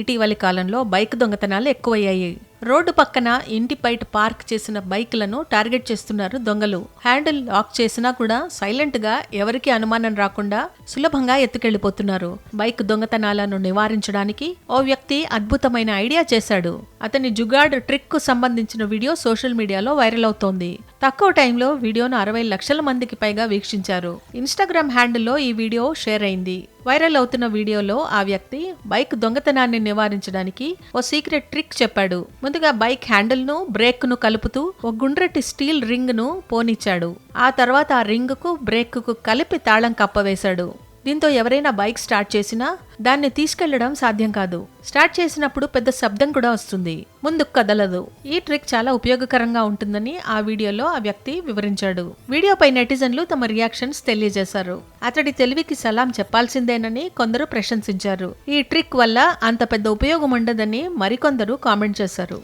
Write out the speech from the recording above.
ఇటీవలి కాలంలో బైక్ దొంగతనాలు ఎక్కువయ్యాయి. రోడ్డు పక్కన ఇంటి బయట పార్క్ చేసిన బైక్లను టార్గెట్ చేస్తున్నారు దొంగలు. హ్యాండిల్ లాక్ చేసినా కూడా సైలెంట్గా ఎవరికి అనుమానం రాకుండా సులభంగా ఎత్తుకెళ్ళిపోతున్నారు బైక్ దొంగతనాలను నివారించడానికి ఓ వ్యక్తి అద్భుతమైన ఐడియా చేశాడు. అతని జుగాడ్ ట్రిక్కు సంబంధించిన వీడియో సోషల్ మీడియాలో వైరల్ అవుతోంది. తక్కువ టైంలో వీడియోను అరవై లక్షల మందికి పైగా వీక్షించారు. ఇన్స్టాగ్రామ్ హ్యాండిల్లో ఈ వీడియో షేర్ అయింది. వైరల్ అవుతున్న వీడియోలో ఆ వ్యక్తి బైక్ దొంగతనాన్ని నివారించడానికి ఓ సీక్రెట్ ట్రిక్ చెప్పాడు. ముందుగా బైక్ హ్యాండిల్ను బ్రేక్ను కలుపుతూ ఓ గుండ్రటి స్టీల్ రింగ్ను పోనిచ్చాడు. ఆ తర్వాత ఆ రింగ్కు బ్రేక్కు కలిపి తాళం కప్పవేశాడు. దీంతో ఎవరైనా బైక్ స్టార్ట్ చేసినా దాన్ని తీసుకెళ్ళడం సాధ్యం కాదు. స్టార్ట్ చేసినప్పుడు పెద్ద శబ్దం కూడా వస్తుంది. ముందుకు కదలదు. ఈ ట్రిక్ చాలా ఉపయోగకరంగా ఉంటుందని ఆ వీడియోలో ఆ వ్యక్తి వివరించాడు. వీడియోపై నెటిజన్లు తమ రియాక్షన్స్ తెలియజేశారు. అతడి తెలివికి సలాం చెప్పాల్సిందేనని కొందరు ప్రశంసించారు. ఈ ట్రిక్ వల్ల అంత పెద్ద ఉపయోగం ఉండదని మరికొందరు కామెంట్ చేశారు.